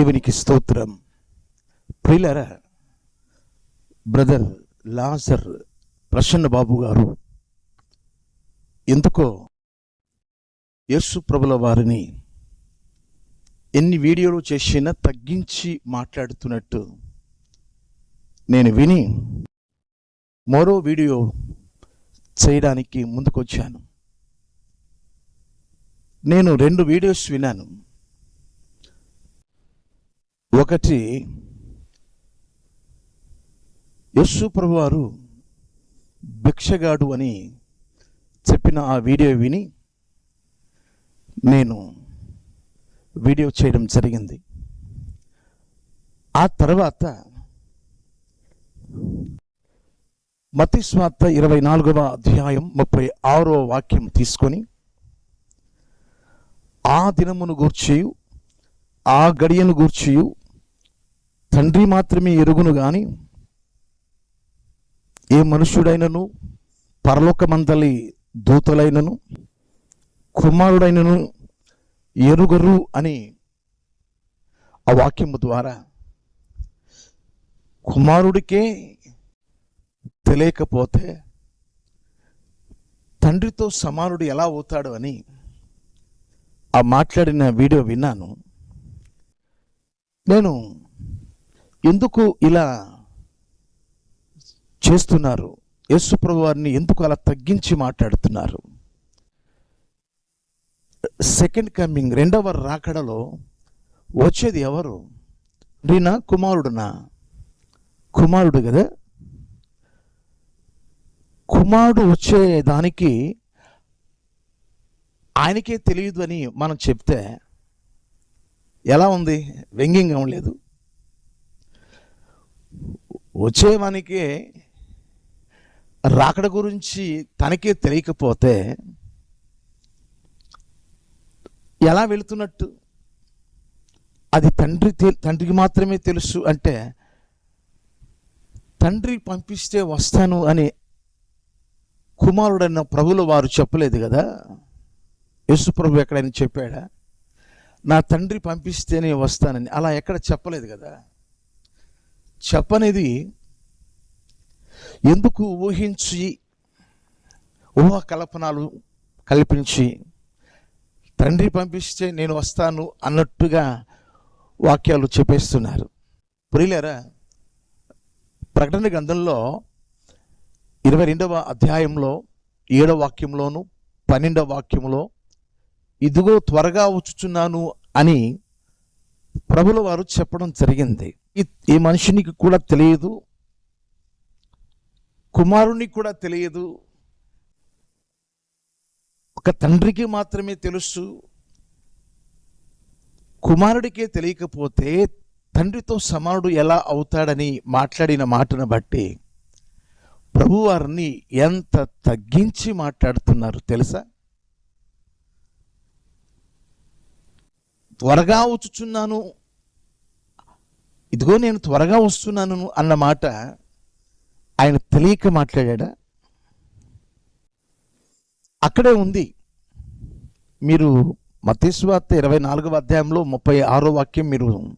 దేవునికి స్తోత్రం. ప్రిలర బ్రదర్ లాజర్ ప్రసన్న బాబు గారు ఎందుకో యేసు ప్రభుల వారిని ఎన్ని వీడియోలు చేసినా తగ్గించి మాట్లాడుతున్నట్టు నేను విని మరో వీడియో చేయడానికి ముందుకొచ్చాను. నేను రెండు వీడియోస్ విన్నాను. ఒకటి యస్సు ప్రభువారు భిక్షగాడు అని చెప్పిన ఆ వీడియో విని నేను వీడియో చేయడం జరిగింది. ఆ తర్వాత మతిస్వార్త ఇరవై నాలుగవ అధ్యాయం ముప్పై ఆరో వాక్యం తీసుకొని ఆ దినమును గూర్చియు ఆ గడియను గూర్చియు తండ్రి మాత్రమే ఎరుగును కానీ ఏ మనుష్యుడైనను పరలోకమందలి దూతలైనను కుమారుడైనను ఎరుగరు అని ఆ వాక్యము ద్వారా కుమారుడికే తెలియకపోతే తండ్రితో సమానుడు ఎలా అవుతాడు అని ఆ మాట్లాడిన వీడియో విన్నాను. నేను ఎందుకు ఇలా చేస్తున్నారు? యేసుప్రభు వారిని ఎందుకు అలా తగ్గించి మాట్లాడుతున్నారు? సెకండ్ కమింగ్ రెండవ రాకడలో వచ్చేది ఎవరు? రీనా కుమారుడునా? కుమారుడు కదా. కుమారుడు వచ్చే దానికి ఆయనకే తెలియదు అని మనం చెప్తే ఎలా ఉంది? వ్యంగ్యంగా ఉండలేదు. వచ్చేవానికి రాకడ గురించి తనకే తెలియకపోతే ఎలా వెళుతున్నట్టు? అది తండ్రి తండ్రికి మాత్రమే తెలుసు అంటే తండ్రి పంపిస్తే వస్తాను అని కుమారుడన్న ప్రభుల వారు చెప్పలేదు కదా? యేసు ప్రభు ఎక్కడైనా చెప్పాడా? నా తండ్రి పంపిస్తేనే వస్తానని. అలా ఎక్కడ చెప్పలేదు కదా? చెప్పనిది ఎందుకు ఊహించి ఊహ కల్పనలు కల్పించి తండ్రి పంపిస్తే నేను వస్తాను అన్నట్టుగా వాక్యాలు చెప్పేస్తున్నారు. ప్రియులరా ప్రకటన గ్రంథంలో ఇరవై రెండవ అధ్యాయంలో ఏడవ వాక్యంలోను పన్నెండవ వాక్యంలో ఇదిగో త్వరగా వచ్చుచున్నాను అని ప్రభుల వారు చెప్పడం జరిగింది. ఈ- మనిషినికి కూడా తెలియదు కుమారునికి కూడా తెలియదు ఒక తండ్రికి మాత్రమే తెలుసు కుమారుడికే తెలియకపోతే తండ్రితో సమానుడు ఎలా అవుతాడని మాట్లాడిన మాటను బట్టి ప్రభువారిని ఎంత తగ్గించి మాట్లాడుతున్నారు తెలుసా? త్వరగా వచ్చుచున్నాను ఇదిగో నేను త్వరగా వస్తున్నాను అన్న మాట ఆయన తెలియక మాట్లాడా? అక్కడే ఉంది. మీరు మతేశ్వార్త ఇరవై నాలుగవ అధ్యాయంలో ముప్పై ఆరో వాక్యం మీరు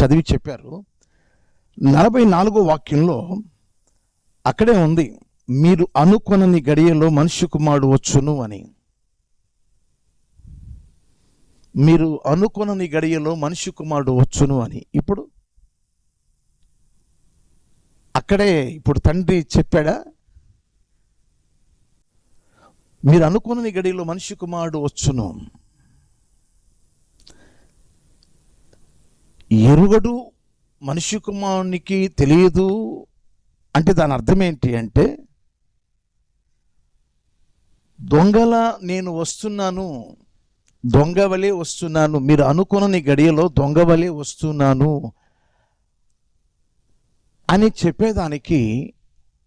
చదివి చెప్పారు. నలభై నాలుగో వాక్యంలో అక్కడే ఉంది మీరు అనుకొనని గడియలో మనిషి కుమారుడు వచ్చును అని. మీరు అనుకొనని గడియలో మనిషి కుమారుడు వచ్చును అని. ఇప్పుడు అక్కడే ఇప్పుడు తండ్రి చెప్పాడా? మీరు అనుకున్నది గడిలో మనిషి కుమారుడు వచ్చును. ఎరుగడు మనిషి కుమారునికి తెలియదు అంటే దాని అర్థం ఏంటి అంటే దొంగల నేను వస్తున్నాను దొంగ వలె వస్తున్నాను మీరు అనుకునని గడియలో దొంగ వలె వస్తున్నాను అని చెప్పేదానికి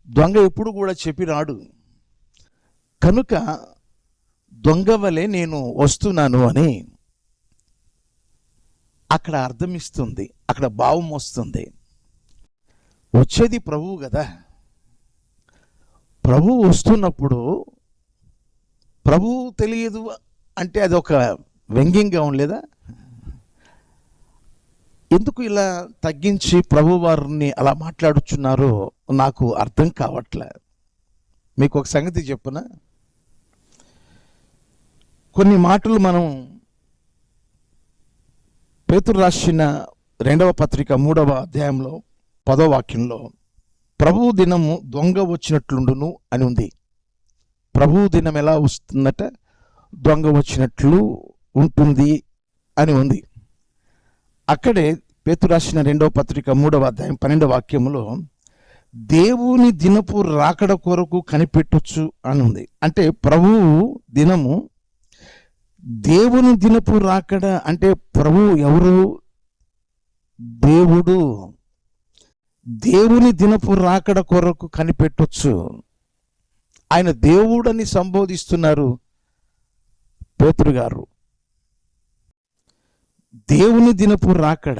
దొంగ ఎప్పుడు కూడా చెప్పి రాడు కనుక దొంగ వలె నేను వస్తున్నాను అని అక్కడ అర్థమిస్తుంది అక్కడ భావం వస్తుంది. వచ్చేది ప్రభువు కదా. ప్రభువు వస్తున్నప్పుడు ప్రభువు తెలియదు అంటే అది ఒక వ్యంగ్యంగా ఉండలేదా? ఎందుకు ఇలా తగ్గించి ప్రభు వారిని అలా మాట్లాడుచున్నారో నాకు అర్థం కావట్లే. మీకు ఒక సంగతి చెప్పున. కొన్ని మాటలు మనం పేతురు రాసిన రెండవ పత్రిక మూడవ అధ్యాయంలో పదో వాక్యంలో ప్రభు దినము దొంగ వచ్చినట్లుండును అని ఉంది. ప్రభు దినం ఎలా వస్తుందట? దొంగ వచ్చినట్లు ఉంటుంది అని ఉంది. అక్కడే పేతు రాసిన రెండవ పత్రిక మూడవ అధ్యాయం పన్నెండవ వాక్యంలో దేవుని దినపు రాకడ కొరకు కనిపెట్టొచ్చు అని ఉంది. అంటే ప్రభువు దినము దేవుని దినపు రాకడ అంటే ప్రభువు ఎవరు? దేవుడు. దేవుని దినపు రాకడ కొరకు కనిపెట్టొచ్చు ఆయన దేవుడని సంబోధిస్తున్నారు పేతురు గారు. దేవుని దినపు రాకడ.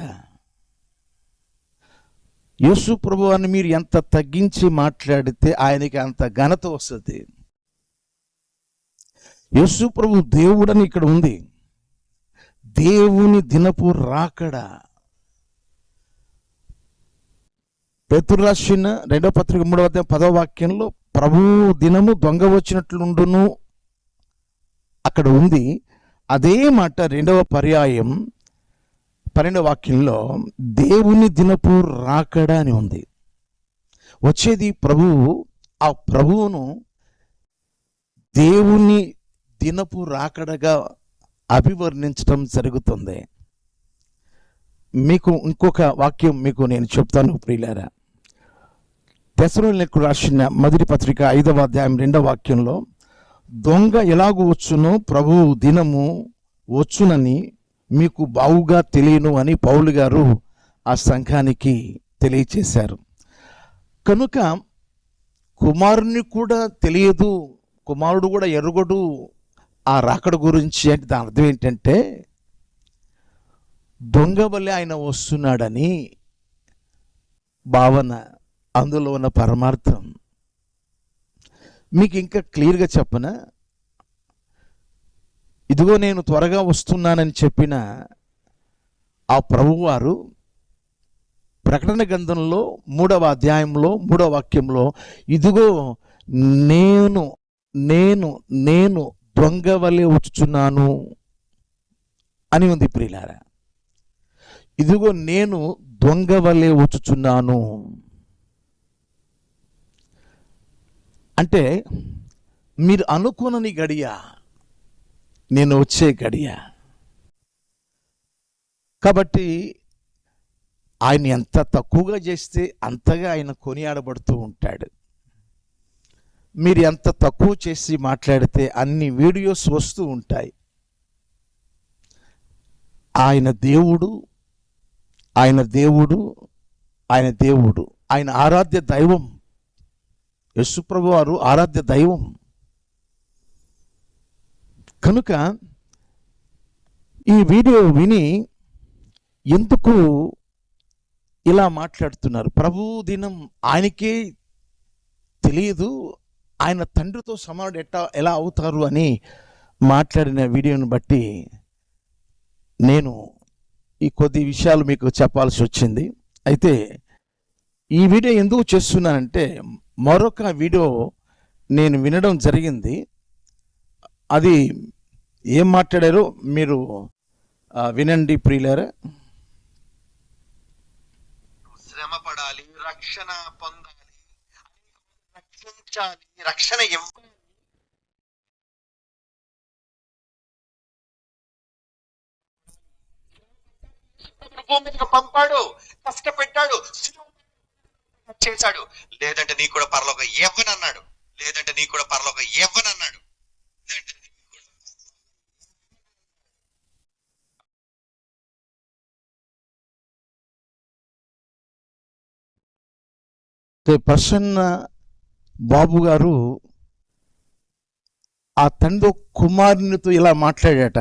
యేసు ప్రభు అని మీరు ఎంత తగ్గించి మాట్లాడితే ఆయనకి అంత ఘనత వస్తుంది. యేసు ప్రభు దేవుడని ఇక్కడ ఉంది. దేవుని దినపు రాకడ. పేతురు రాసిన రెండవ పత్రిక మూడవ అధ్యాయం పదవ వాక్యంలో ప్రభు దినము దొంగ వచ్చినట్లుండును. అక్కడ ఉంది. అదే మాట రెండవ పర్యాయం పన్నెండవ వాక్యంలో దేవుని దినపు రాకడ అని ఉంది. వచ్చేది ప్రభువు ఆ ప్రభువును దేవుని దినపు రాకడగా అభివర్ణించడం జరుగుతుంది. మీకు ఇంకొక వాక్యం మీకు నేను చెప్తాను ప్రియులారా. తెసలోనికి రాసిన మొదటి పత్రిక ఐదవ అధ్యాయం రెండవ వాక్యంలో దొంగ ఎలాగూ వచ్చునో ప్రభువు దినము వచ్చునని మీకు బావుగా తెలియను అని పౌలు గారు ఆ సంఘానికి తెలియచేశారు. కనుక కుమారుని కూడా తెలియదు కుమారుడు కూడా ఎరుగడు. ఆ రాకడ గురించి అంటే దాని అర్థం ఏంటంటే దొంగ వల్లే ఆయన వస్తున్నాడని భావన అందులో ఉన్న పరమార్థం. మీకు ఇంకా క్లియర్గా చెప్పనా? ఇదిగో నేను త్వరగా వస్తున్నానని చెప్పిన ఆ ప్రభువారు ప్రకటన గ్రంథంలో మూడవ అధ్యాయంలో మూడవ వాక్యంలో ఇదిగో నేను నేను నేను దొంగ వలె వచ్చుచున్నాను అని ఉంది ప్రియులారా ఇదిగో నేను దొంగ వలె వచ్చుచున్నాను. అంటే మీరు అనుకునని గడియ నేను వచ్చే గడియ. కాబట్టి ఆయన ఎంత తక్కువగా చేస్తే అంతగా ఆయన కొనియాడబడుతూ ఉంటాడు. మీరు ఎంత తక్కువ చేసి మాట్లాడితే అన్ని వీడియోస్ వస్తూ ఉంటాయి. ఆయన దేవుడు ఆయన దేవుడు ఆయన దేవుడు ఆయన ఆరాధ్య దైవం యశుప్రభు వారు ఆరాధ్య దైవం. కనుక ఈ వీడియో విని ఎందుకు ఇలా మాట్లాడుతున్నారు? ప్రభు దినం ఆయనకే తెలియదు. ఆయన తండ్రితో సమానుడు ఎట్టా ఎలా అవుతారు అని మాట్లాడిన వీడియోని బట్టి నేను ఈ కొద్ది విషయాలు మీకు చెప్పాల్సి వచ్చింది. అయితే ఈ వీడియో ఎందుకు చేస్తున్నానంటే మరొక వీడియో నేను వినడం జరిగింది. అది ఏం మాట్లాడారో మీరు వినండి ప్రియులారా. శ్రమ పడాలి రక్షణ పొందాలి రక్షించాలి రక్షణ ఇవ్వాలి. పంపాడు కష్టపెట్టాడు చేశాడు. లేదంటే నీ కూడా పరలోక ఇవ్వనన్నాడు. లేదంటే నీ కూడా పరలోక ఇవ్వనన్నాడు. లేదంటే ప్రసన్న బాబు గారు ఆ తండ్రి కుమారునితో ఇలా మాట్లాడాట.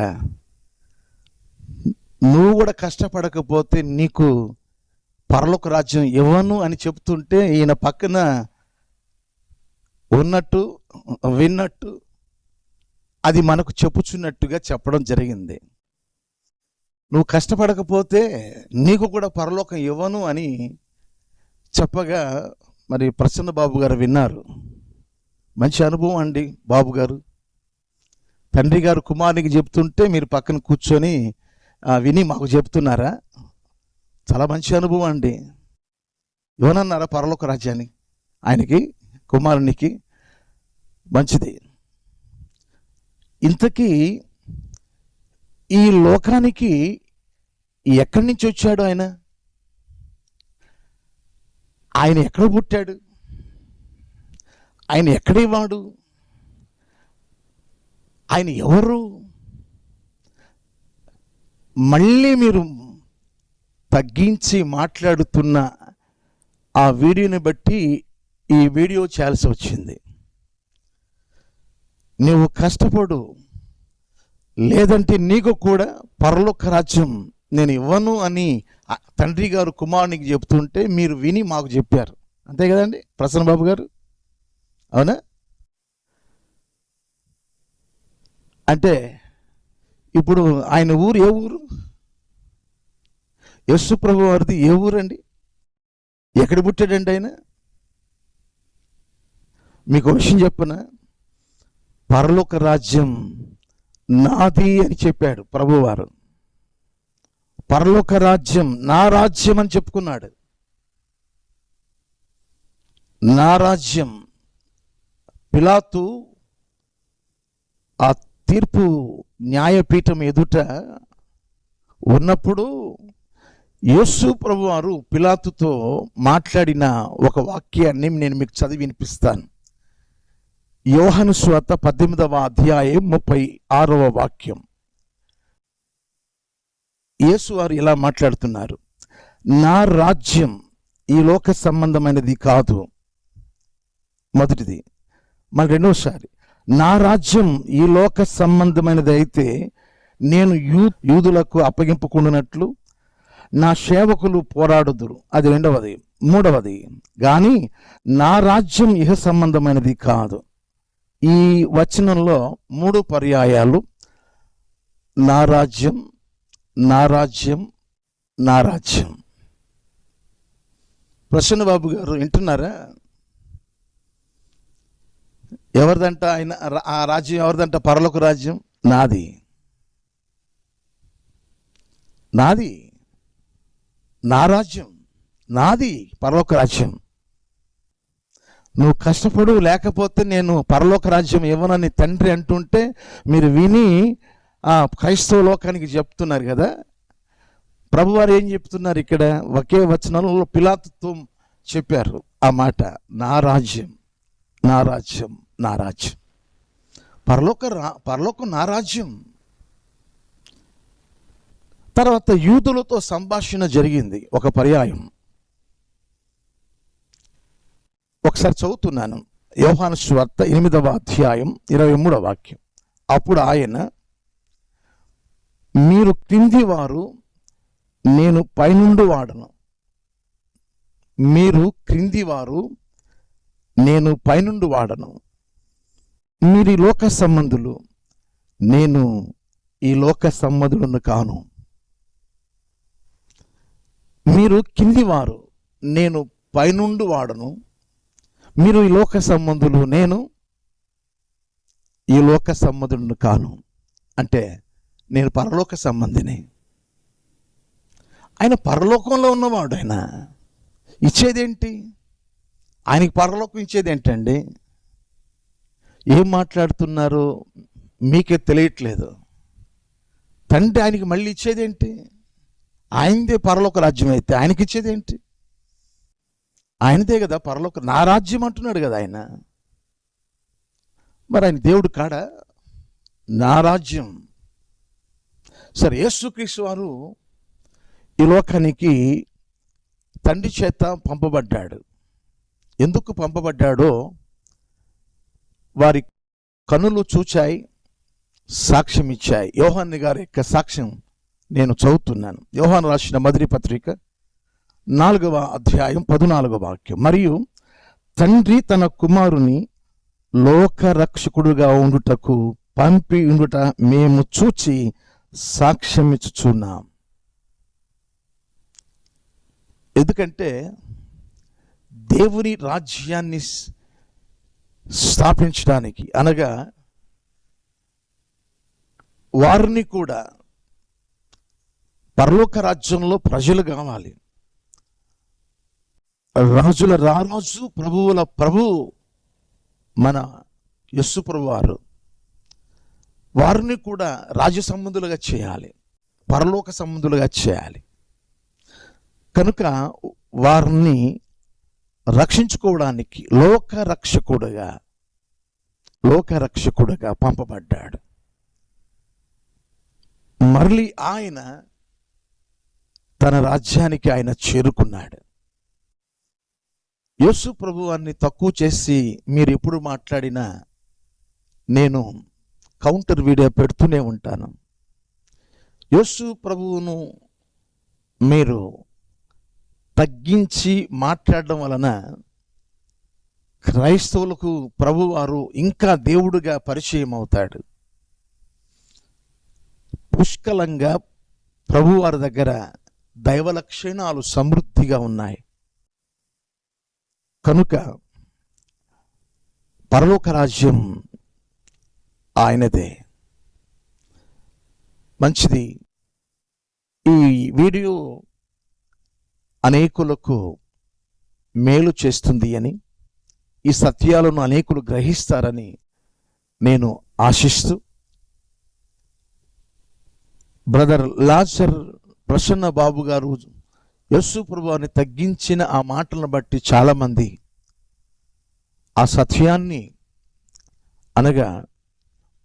నువ్వు కూడా కష్టపడకపోతే నీకు పరలోక రాజ్యం ఇవ్వను అని చెప్తుంటే ఈయన పక్కన ఉన్నట్టు విన్నట్టు అది మనకు చెప్పుచున్నట్టుగా చెప్పడం జరిగింది. నువ్వు కష్టపడకపోతే నీకు కూడా పరలోకం ఇవ్వను అని చెప్పగా మరి ప్రసన్న బాబు గారు విన్నారు. మంచి అనుభవం అండి బాబు గారు. తండ్రి గారు కుమారునికి చెప్తుంటే మీరు పక్కన కూర్చొని విని మాకు చెప్తున్నారా? చాలా మంచి అనుభవం అండి. ఇవ్వనన్నారా పరలోక రాజ్యాన్ని ఆయనకి కుమారునికి మంచిది. ఇంతకీ ఈ లోకానికి ఎక్కడి నుంచి వచ్చాడు ఆయన? ఆయన ఎక్కడ పుట్టాడు? ఆయన ఎక్కడే వాడు ఆయన ఎవరు? మళ్ళీ మీరు తగ్గించి మాట్లాడుతున్న ఆ వీడియోని బట్టి ఈ వీడియో చేయాల్సి వచ్చింది. నువ్వు కష్టపడు లేదంటే నీకు కూడా పరలోక రాజ్యం నేను ఇవ్వను అని తండ్రి గారు కుమారునికి చెప్తుంటే మీరు విని మాకు చెప్పారు. అంతే కదండి? ప్రసన్న బాబు గారు? అవునా? అంటే ఇప్పుడు ఆయన ఊరు ఏ ఊరు? యశు ప్రభు వారిది ఏ ఊరండి? ఎక్కడ పుట్టాడండి ఆయన? మీకు విషయం చెప్పనా? పరలోక రాజ్యం నాది అని చెప్పాడు ప్రభువారు. పరలోక రాజ్యం నా రాజ్యం అని చెప్పుకున్నాడు. నా రాజ్యం పిలాతు ఆ తీర్పు న్యాయపీఠం ఎదుట ఉన్నప్పుడు యేసు ప్రభు వారు పిలాతుతో మాట్లాడిన ఒక వాక్యాన్ని నేను మీకు చదివి వినిపిస్తాను. యోహను స్వాత పద్దెనిమిదవ అధ్యాయం ముప్పై ఆరవ వాక్యం. యేసు వారు ఇలా మాట్లాడుతున్నారు. నా రాజ్యం ఈ లోక సంబంధమైనది కాదు. మొదటిది. మరి రెండోసారి నా రాజ్యం ఈ లోక సంబంధమైనది అయితే నేను యూ యూదులకు అప్పగింపుకుండినట్లు నా సేవకులు పోరాడుదురు. అది రెండవది. మూడవది కానీ నా రాజ్యం ఇహ సంబంధమైనది కాదు. ఈ వచనంలో మూడు పర్యాయాలు. నా రాజ్యం నా రాజ్యం నా రాజ్యం. ప్రసన్న బాబు గారు వింటున్నారా? ఎవరిదంట ఆయన రా- ఆ రాజ్యం ఎవరిదంట? పరలోక రాజ్యం నాది. నాది. నా రాజ్యం నాది. పరలోక రాజ్యం. నువ్వు కష్టపడు లేకపోతే నేను పరలోక రాజ్యం ఇవ్వనని తండ్రి అంటుంటే మీరు విని క్రైస్తవ లోకానికి చెప్తున్నారు కదా. ప్రభువారు ఏం చెప్తున్నారు ఇక్కడ? ఒకే వచనంలో పిలాతత్వం చెప్పారు ఆ మాట. నా రాజ్యం నా రాజ్యం నా రాజ్యం. పరలోక రా పరలోకం నా రాజ్యం. తర్వాత యూదులతో సంభాషణ జరిగింది. ఒక పర్యాయం. ఒకసారి చదువుతున్నాను. యోహాను స్వార్త ఎనిమిదవ అధ్యాయం ఇరవై మూడవ వాక్యం. అప్పుడు ఆయన మీరు క్రింది వారు నేను పైనుండి వాడను. మీరు క్రింది వారు నేను పైనుండి వాడను. మీరు ఈ లోక సంబంధులు నేను ఈ లోక సంబంధులను కాను. మీరు కిందివారు నేను పైనుండి వాడను. మీరు ఈ లోక సంబంధులు నేను ఈ లోక సంబంధులను కాను. అంటే నేను పరలోక సంబంధిని. ఆయన పరలోకంలో ఉన్నవాడు ఆయన. ఇచ్చేదేంటి? ఆయనకి పరలోకం ఇచ్చేది ఏంటండి ఏం మాట్లాడుతున్నారో? మీకే తెలియట్లేదు. తండ్రి ఆయనకి మళ్ళీ ఇచ్చేదేంటి? ఆయనదే పరలోక రాజ్యం అయితే ఆయనకి ఇచ్చేదేంటి? ఆయనదే కదా పరలోక నా రాజ్యం అంటున్నాడు కదా ఆయన. మరి ఆయన దేవుడు కాడా? నా రాజ్యం. సరే యేసుక్రీస్తు వారు ఈ లోకానికి తండ్రి చేత పంపబడ్డాడు. ఎందుకు పంపబడ్డాడో వారి కనులు చూచాయి సాక్ష్యం ఇచ్చాయి. యోహాన్ని గారి యొక్క సాక్ష్యం నేను చదువుతున్నాను. యోహాన్ రాసిన మధురి పత్రిక నాలుగవ అధ్యాయం పదునాలుగవ వాక్యం. మరియు తండ్రి తన కుమారుని లోకరక్షకుడుగా ఉండుటకు పంపి ఉండుట మేము చూచి సాక్ష్యమిచ్చుచున్నాం. ఎందుకంటే దేవుని రాజ్యాన్ని స్థాపించడానికి అనగా వారిని కూడా పర్లోక రాజ్యంలో ప్రజలు కావాలి. రాజుల రారాజు ప్రభువుల ప్రభు మన యస్సు ప్రభువారు వారిని కూడా రాజ్య సంబంధులుగా చేయాలి. పరలోక సంబంధులుగా చేయాలి. కనుక వారిని రక్షించుకోవడానికి లోక రక్షకుడుగా లోక రక్షకుడుగా పంపబడ్డాడు. మరలి ఆయన తన రాజ్యానికి ఆయన చేరుకున్నాడు. యేసు ప్రభువాన్ని తక్కువ చేసి మీరు ఎప్పుడు మాట్లాడినా నేను కౌంటర్ వీడియో పెడుతూనే ఉంటాను. యేసు ప్రభువును మీరు తగ్గించి మాట్లాడడం వలన క్రైస్తవులకు ప్రభువారు ఇంకా దేవుడుగా పరిచయం అవుతాడు పుష్కలంగా ప్రభువారి దగ్గర దైవ లక్షణాలు సమృద్ధిగా ఉన్నాయి. కనుక పరలోక రాజ్యం ఆయనదే. మంచిది. ఈ వీడియో అనేకులకు మేలు చేస్తుంది అని ఈ సత్యాలను అనేకులు గ్రహిస్తారని నేను ఆశిస్తూ బ్రదర్ లాజర్ ప్రసన్న బాబు గారు యస్సు ప్రభువాన్ని తగ్గించిన ఆ మాటలను బట్టి చాలామంది ఆ సత్యాన్ని అనగా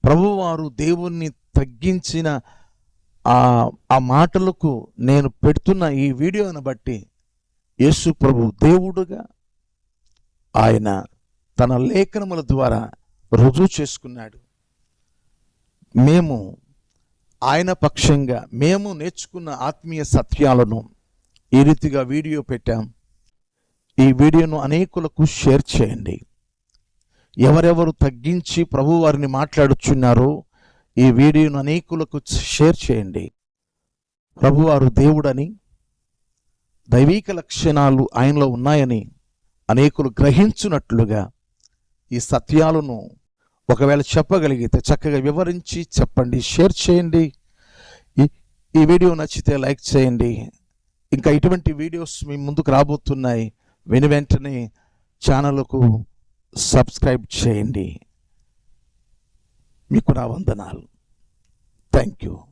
ప్రభువారు దేవుణ్ణి తగ్గించిన ఆ మాటలకు నేను పెడుతున్న ఈ వీడియోను బట్టి యేసు ప్రభు దేవుడుగా ఆయన తన లేఖనముల ద్వారా రుజువు చేసుకున్నాడు. మేము ఆయన పక్షంగా మేము నేర్చుకున్న ఆత్మీయ సత్యాలను ఈ రీతిగా వీడియో పెట్టాం. ఈ వీడియోను అనేకులకు షేర్ చేయండి. ఎవరెవరు తగ్గించి ప్రభు వారిని మాట్లాడుచున్నారో ఈ వీడియోను అనేకులకు షేర్ చేయండి. ప్రభువారు దేవుడని దైవీక లక్షణాలు ఆయనలో ఉన్నాయని అనేకులు గ్రహించున్నట్లుగా ఈ సత్యాలను ఒకవేళ చెప్పగలిగితే చక్కగా వివరించి చెప్పండి షేర్ చేయండి. ఈ ఈ వీడియో నచ్చితే లైక్ చేయండి. ఇంకా ఇటువంటి వీడియోస్ మీ ముందుకు రాబోతున్నాయి. వెను వెంటనే ఛానల్కు సబ్స్క్రైబ్ చేయండి. మీకు నా వందనాలు. Thank you.